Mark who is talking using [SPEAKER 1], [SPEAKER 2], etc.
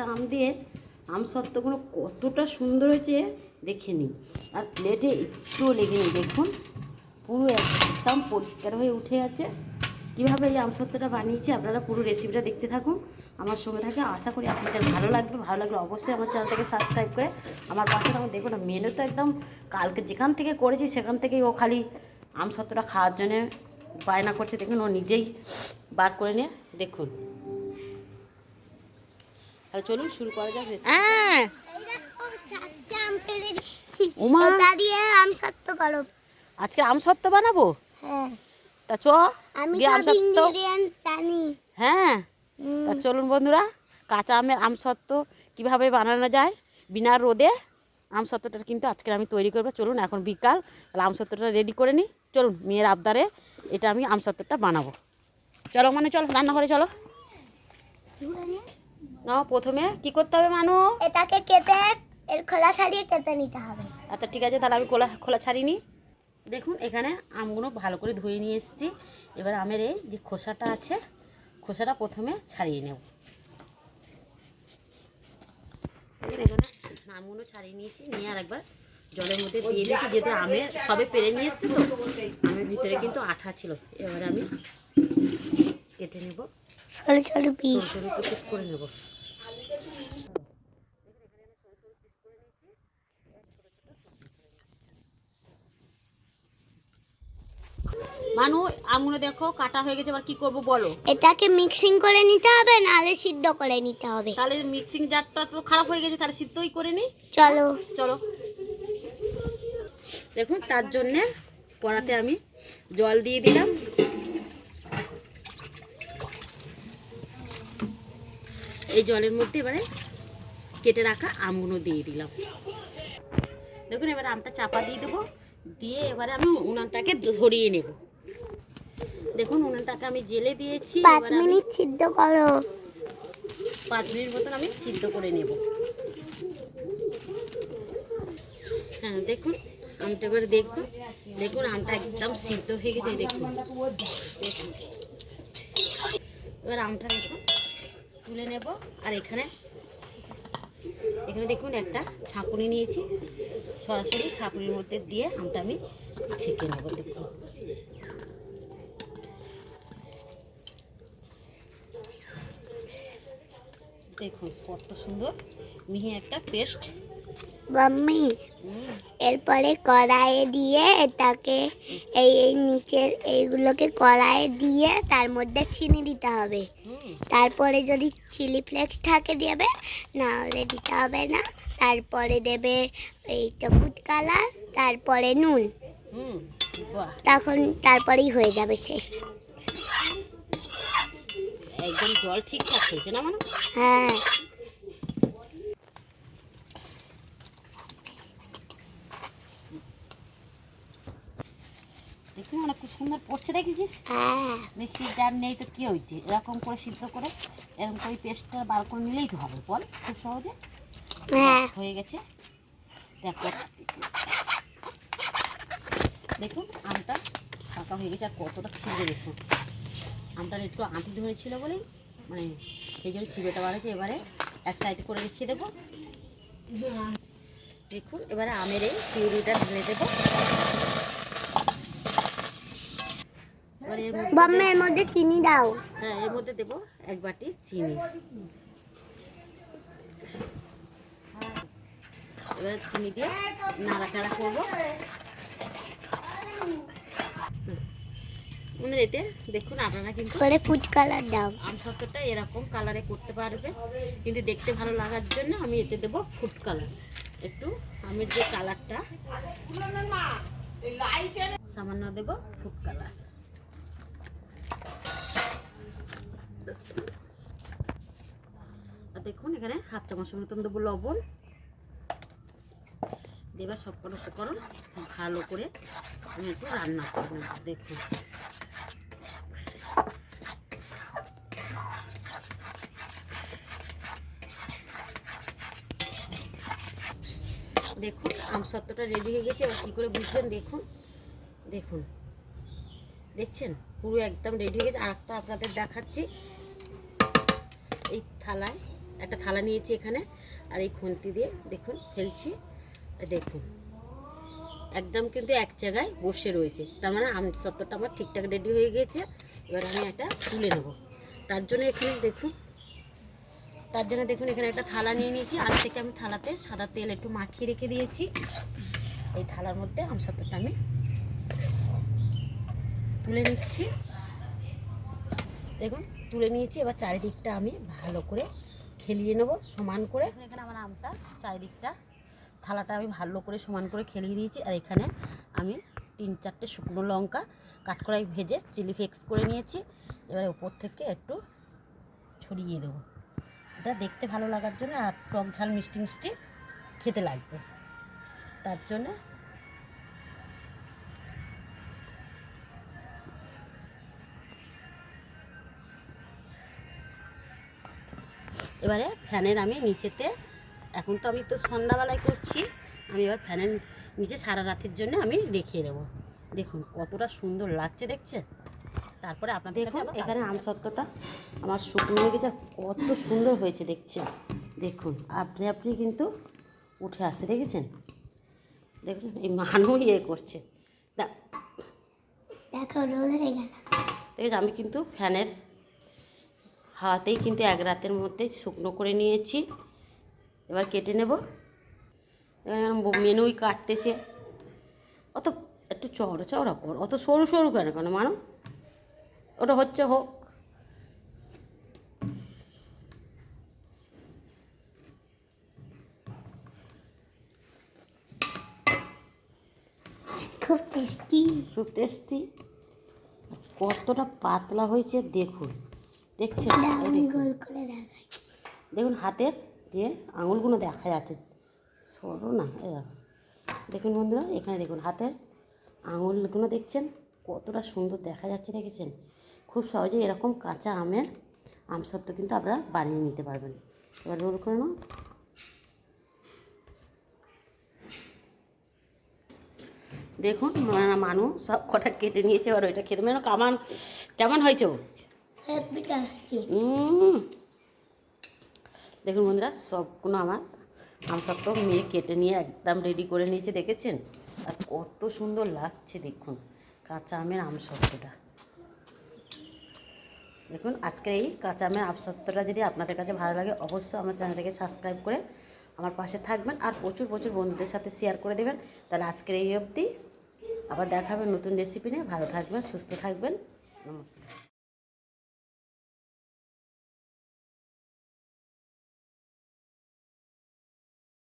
[SPEAKER 1] কাঁচা আম দিয়ে, আম সত্ত্বগুলো কতটা সুন্দর হয়েছে দেখে নিই আর প্লেটে একটুও লেগে নেই, দেখুন। পুরো একদম পরিষ্কার হয়ে উঠে আছে। কীভাবে এই আম আমসত্ত্বটা বানিয়েছি আপনারা পুরো রেসিপিটা দেখতে থাকুন। আমার সঙ্গে থাকে আশা করি আপনাদের ভালো লাগবে। ভালো লাগলে অবশ্যই আমার চ্যানেলটাকে সাবস্ক্রাইব করে আমার পাশে আমার দেখুন মেনু তো একদম কালকে যেখান থেকে করেছি সেখান থেকেই ও খালি আম আমসত্ত্বটা খাওয়ার জন্যে বায়না করছে। দেখুন, ও নিজেই বার করে নিয়ে, দেখুন। তাহলে চলুন শুরু করা যাক হ্যাঁ। উমা।
[SPEAKER 2] দাঁড়িয়ে আম সত্য করো
[SPEAKER 1] আজকে আমসত্ত্ব বানাবো?
[SPEAKER 2] হ্যাঁ।
[SPEAKER 1] তা চ
[SPEAKER 2] আমি
[SPEAKER 1] দিয়ে
[SPEAKER 2] সব
[SPEAKER 1] আমসত্ত্ব
[SPEAKER 2] ইনগ্রেডিয়েন্টস জানি।
[SPEAKER 1] হ্যাঁ। তা চলুন বন্ধুরা কাঁচা আমের আম আমসত্ত্ব কীভাবে বানানো যায়? বিনা রোদে আম আমসত্ত্বটা কিন্তু আজকে আমি তৈরি করব। চলুন এখন বিকাল তাহলে আম আমসত্ত্বটা রেডি করে নিই চলুন মেয়ের আবদারে এটা আমি আম আমসত্ত্বটা বানাবো। চলো মানে চলো রান্নাঘরে চলো। না প্রথমে কি করতে হবে মানু?
[SPEAKER 2] এটাকে কেটে এর খোলা ছাড়িয়ে কেটে নিতে হবে।
[SPEAKER 1] আচ্ছা ঠিক আছে তাহলে আমি খোলা খোলা ছাড়িনি। দেখুন এখানে আমগুলো ভালো করে ধুয়ে নিয়ে এসেছি। এবার আমের এই যে খোসাটা আছে খোসাটা প্রথমে ছাড়িয়ে নেব। এখানে আমগুলো ছাড়িয়ে নিয়েছি নিয়ে আর একবার জলের মধ্যে দিয়ে দিয়েছি যেহেতু আমের সবে পেরে নিয়ে এসছি তো আমের ভিতরে কিন্তু আঠা ছিল। এবার আমি কেটে নেব।
[SPEAKER 2] সরু সরু পিস
[SPEAKER 1] করে নেব। মানু আমগুলো দেখো কাটা হয়ে গেছে এবার কি করব বলো?
[SPEAKER 2] এটাকে মিক্সিং করে নিতে হবে নাহলে সিদ্ধ করে নিতে হবে।
[SPEAKER 1] তাহলে মিক্সিং জারটা তো খারাপ হয়ে গেছে তাহলে সিদ্ধই করে নিই
[SPEAKER 2] চলো।
[SPEAKER 1] চলো। দেখুন তার জন্যে কড়াতে আমি জল দিয়ে দিলাম। এই জলের মধ্যে এবারে কেটে রাখা আমগুলো দিয়ে দিলাম। দেখুন এবার আমটা চাপা দিয়ে দেবো। দিয়ে এবারে আমি উনানটাকে ধরিয়ে নেব। দেখুন উনানটাকে আমি জেলে দিয়েছি।
[SPEAKER 2] পাঁচ মিনিট সিদ্ধ করো।
[SPEAKER 1] পাঁচ মিনিট মতন আমি সিদ্ধ করে নেব। হ্যাঁ দেখুন আমটা এবার দেখুন। দেখুন আমটা একদম সিদ্ধ হয়ে গেছে দেখুন। দেখুন। এবার আমটা দেখুন। তুলে নেব। আর এখানে এখানে দেখুন একটা ছাঁকুনি নিয়েছি। সরাসরি ছাঁকুনির মধ্যে দিয়ে আমটা আমি ছেঁকে নেব, দেখুন। দেখুন কত সুন্দর মিহি একটা পেস্ট
[SPEAKER 2] মাম্মি এরপরে কড়াইয়ে দিয়ে এটাকে এই এই নিচের এইগুলোকে কড়াইয়ে দিয়ে তার মধ্যে চিনি দিতে হবে। তারপরে যদি চিলি ফ্লেক্স থাকে দেবে না হলে দিতে হবে না। তারপরে দেবে এইটা ফুড কালার তারপরে নুন। তখন তারপরেই হয়ে যাবে শেষ।
[SPEAKER 1] একদম জল ঠিকঠাক হয়েছে না মানে?
[SPEAKER 2] হ্যাঁ।
[SPEAKER 1] দেখছি মানে খুব সুন্দর পড়ছে দেখেছিস?
[SPEAKER 2] হ্যাঁ।
[SPEAKER 1] মিক্সির জার নেই তো কী হয়েছে। এরকম করে সিদ্ধ করে এরকম করে পেস্টটা বার করে নিলেই তো হবে। বল খুব সহজে?
[SPEAKER 2] হ্যাঁ।
[SPEAKER 1] হয়ে গেছে। দেখো দেখুন আমটা ছাকা হয়ে গেছে আর কতটা ছিঁড়ে দেখুন। আমটা একটু আঁটি ধরেছিল বলেই মানে সেই জন্য চিবেটা বাড়াচ্ছে এবারে এক সাইডে করে রেখে দেবো। দেখুন এবারে আমের এই পিউরিটা ঢেলে দেবো। এবারে এর মধ্যে
[SPEAKER 2] বম্মের মধ্যে চিনি দাও।
[SPEAKER 1] হ্যাঁ এর মধ্যে দেবো এক বাটি চিনি। এবার চিনি দিয়ে নাড়াচাড়া করব। মানে এতে দেখুন আপনারা কিন্তু
[SPEAKER 2] করে ফুড কালার দাও।
[SPEAKER 1] আম সত্তরটা এরকম কালারে করতে পারবে। কিন্তু দেখতে ভালো লাগার জন্য আমি এতে দেবো ফুড কালার একটু আমের যে কালারটা সামান্য দেবো ফুড কালার দেখুন, এখানে হাফ চামচ মতন দেবো লবণ। দেবার সব কটা উপকরণ ভালো করে আমি একটু রান্না করে নেব, দেখুন। দেখুন আমসত্ত্বটা রেডি হয়ে গেছে, এবার কী করে বুঝবেন দেখুন দেখুন। দেখছেন? পুরো একদম রেডি হয়ে গেছে। আর একটা আপনাদের দেখাচ্ছি। এই থালায় একটা থালা নিয়েছি এখানে, আর এই খুন্তি দিয়ে দেখুন ফেলছি। দেখুন, একদম কিন্তু এক জায়গায় বসে রয়েছে। তার মানে আম সত্তরটা আমার ঠিকঠাক রেডি হয়ে গিয়েছে। এবার আমি এটা তুলে নেব। তার জন্য এখানে দেখুন, তার জন্য দেখুন এখানে একটা থালা নিয়ে নিয়েছি। আগ থেকে আমি থালাতে সাদা তেল একটু মাখিয়ে রেখে দিয়েছি। এই থালার মধ্যে আম সত্তরটা আমি তুলে নিচ্ছি। দেখুন, তুলে নিয়েছি। এবার চারিদিকটা আমি ভালো করে খেলিয়ে নেব, সমান করে। এখানে আমার আমটা, চারিদিকটা, থালাটা আমি ভালো করে সমান করে খেলিয়ে দিয়েছি, আর এখানে আমি তিন চারটে শুকনো লঙ্কা কাঠকড়াই ভেজে চিলি ফ্লেক্স করে নিয়েছি। এবার উপর থেকে একটু ছড়িয়ে দেবো। এটা দেখতে ভালো লাগার জন্য আর টক ঝাল মিষ্টি মিষ্টি খেতে লাগবে। তার জন্য এবারে ফ্যানের আমি নিচেতে এখন তো আমি তো সন্ধ্যাবেলায় করছি আমি এবার ফ্যানের নিচে সারা রাতের জন্য আমি রেখে দেবো। দেখুন কতটা সুন্দর লাগছে দেখছেন? তারপরে আপনাদের দেখুন এখানে আমসত্ত্বটা আমার শুকনো হয়ে গেছে কত সুন্দর হয়েছে দেখছেন? দেখুন আপনি আপনি কিন্তু উঠে আসছে দেখেছেন? দেখুন এই মানুষ ইয়ে করছে। না
[SPEAKER 2] দেখো
[SPEAKER 1] দেখেছি আমি কিন্তু ফ্যানের হাওয়াতেই কিন্তু এক রাতের মধ্যে শুকনো করে নিয়েছি। এবার কেটে নেব। এবার মেনুই কাটতেছে। অত একটু চওড়া চওড়া কর অত সরু সরু কেন কেন মানো ওটা হচ্ছে হোক।
[SPEAKER 2] খুব টেস্টি
[SPEAKER 1] খুব টেস্টি কতটা পাতলা হয়েছে দেখুন। দেখছেন? দেখুন।
[SPEAKER 2] গোল করে
[SPEAKER 1] দেখুন হাতের যে আঙুলগুলো দেখা যাচ্ছে। সরো না এ দেখো। দেখুন বন্ধুরা এখানে দেখুন হাতের আঙুলগুলো দেখছেন? কতটা সুন্দর দেখা যাচ্ছে দেখেছেন? খুব সহজে এরকম কাঁচা আমের আমসত্ব কিন্তু আপনারা বানিয়ে নিতে পারবেন। এবার রোল করে নাও। দেখুন মানে মানুষ সব কটা কেটে নিয়েছে এবার ওইটা খেতে মানে কামান কেমন হয়েছে দেখুন বন্ধুরা, সবগুলো আমার আমসত্ব মেয়ে কেটে নিয়ে একদম রেডি করে নিয়েছে, দেখেছেন? আর কত সুন্দর লাগছে, দেখুন। কাঁচা আমের আমসত্বটা দেখুন, আজকের এই কাঁচা আমের আমসত্বটা যদি আপনাদের কাছে ভালো লাগে, অবশ্যই আমার চ্যানেলটাকে সাবস্ক্রাইব করে আমার পাশে থাকবেন আর প্রচুর প্রচুর বন্ধুদের সাথে শেয়ার করে দেবেন। তাহলে আজকের এই অবধি আবার দেখাবেন নতুন রেসিপি নিয়ে। ভালো থাকবেন, সুস্থ থাকবেন। নমস্কার।